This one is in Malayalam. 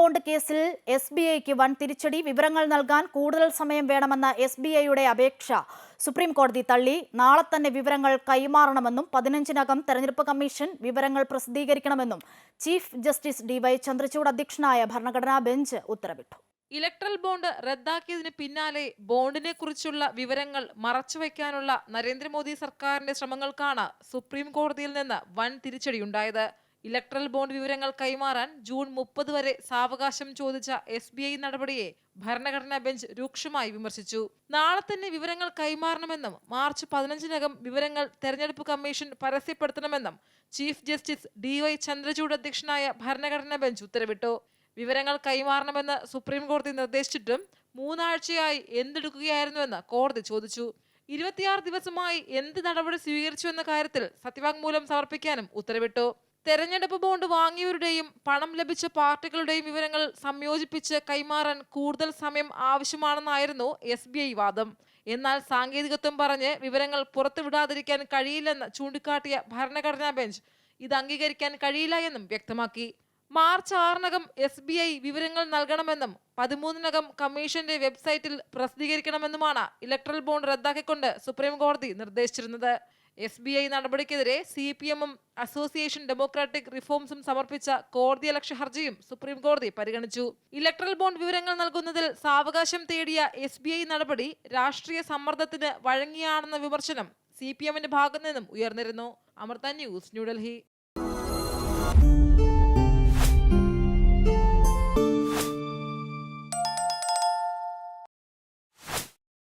ബോണ്ട് കേസിൽ എസ് ബി ഐക്ക് വൻ തിരിച്ചടി വിവരങ്ങൾ നൽകാൻ കൂടുതൽ സമയം വേണമെന്ന എസ് ബി ഐയുടെ അപേക്ഷ സുപ്രീം കോടതി തള്ളി. നാളെ തന്നെ വിവരങ്ങൾ കൈമാറണമെന്നും പതിനഞ്ചിനകം തെരഞ്ഞെടുപ്പ് കമ്മീഷൻ വിവരങ്ങൾ പ്രസിദ്ധീകരിക്കണമെന്നും chief justice D Y Chandrachud അധ്യക്ഷനായ ഭരണഘടനാ ബെഞ്ച് ഉത്തരവിട്ടു. ഇലക്ട്രൽ ബോണ്ട് റദ്ദാക്കിയതിന് പിന്നാലെ ബോണ്ടിനെ കുറിച്ചുള്ള വിവരങ്ങൾ മറച്ചുവെക്കാനുള്ള നരേന്ദ്രമോദി സർക്കാരിന്റെ ശ്രമങ്ങൾക്കാണ് സുപ്രീം കോടതിയിൽ നിന്ന് വൻ തിരിച്ചടിയുണ്ടായത്. ഇലക്ട്രൽ ബോണ്ട് വിവരങ്ങൾ കൈമാറാൻ ജൂൺ മുപ്പത് വരെ സാവകാശം ചോദിച്ച എസ് ബി ഐ നടപടിയെ ഭരണഘടനാ ബെഞ്ച് രൂക്ഷമായി വിമർശിച്ചു. നാളെ തന്നെ വിവരങ്ങൾ കൈമാറണമെന്നും മാർച്ച് പതിനഞ്ചിനകം വിവരങ്ങൾ തെരഞ്ഞെടുപ്പ് commission പരസ്യപ്പെടുത്തണമെന്നും chief justice D Y Chandrachud അധ്യക്ഷനായ ഭരണഘടനാ ബെഞ്ച് ഉത്തരവിട്ടു. വിവരങ്ങൾ കൈമാറണമെന്ന് സുപ്രീം കോടതി നിർദ്ദേശിച്ചിട്ടും മൂന്നാഴ്ചയായി എന്തെടുക്കുകയായിരുന്നുവെന്ന് കോടതി ചോദിച്ചു. ഇരുപത്തിയാറ് ദിവസമായി എന്ത് നടപടി സ്വീകരിച്ചു എന്ന കാര്യത്തിൽ സത്യവാങ്മൂലം സമർപ്പിക്കാനും ഉത്തരവിട്ടു. തെരഞ്ഞെടുപ്പ് ബോണ്ട് വാങ്ങിയവരുടെയും പണം ലഭിച്ച പാർട്ടികളുടെയും വിവരങ്ങൾ സംയോജിപ്പിച്ച് കൈമാറാൻ കൂടുതൽ സമയം ആവശ്യമാണെന്നായിരുന്നു എസ് ബി ഐ വാദം. എന്നാൽ സാങ്കേതികത്വം പറഞ്ഞ് വിവരങ്ങൾ പുറത്തുവിടാതിരിക്കാൻ കഴിയില്ലെന്ന് ചൂണ്ടിക്കാട്ടിയ ഭരണഘടനാ ബെഞ്ച് ഇത് അംഗീകരിക്കാൻ കഴിയില്ല എന്നും വ്യക്തമാക്കി. മാർച്ച് ആറിനകം എസ് ബി ഐ വിവരങ്ങൾ നൽകണമെന്നും പതിമൂന്നിനകം കമ്മീഷന്റെ വെബ്സൈറ്റിൽ പ്രസിദ്ധീകരിക്കണമെന്നുമാണ് ഇലക്ട്രൽ ബോണ്ട് റദ്ദാക്കിക്കൊണ്ട് സുപ്രീം കോടതി നിർദ്ദേശിച്ചിരുന്നത്. എസ് ബി ഐ നടപടിക്കെതിരെ സി പി എമ്മും അസോസിയേഷൻ ഡെമോക്രാറ്റിക് റിഫോംസും സമർപ്പിച്ച കോടതിയലക്ഷ്യ ഹർജിയും സുപ്രീം കോടതി പരിഗണിച്ചു. ഇലക്ട്രൽ ബോണ്ട് വിവരങ്ങൾ നൽകുന്നതിൽ സാവകാശം തേടിയ എസ് ബി ഐ നടപടി രാഷ്ട്രീയ സമ്മർദ്ദത്തിന് വഴങ്ങിയാണെന്ന വിമർശനം സി പി എമ്മിന്റെ ഭാഗത്തു നിന്നും ഉയർന്നിരുന്നു. അമൃത ന്യൂസ് ന്യൂഡൽഹി.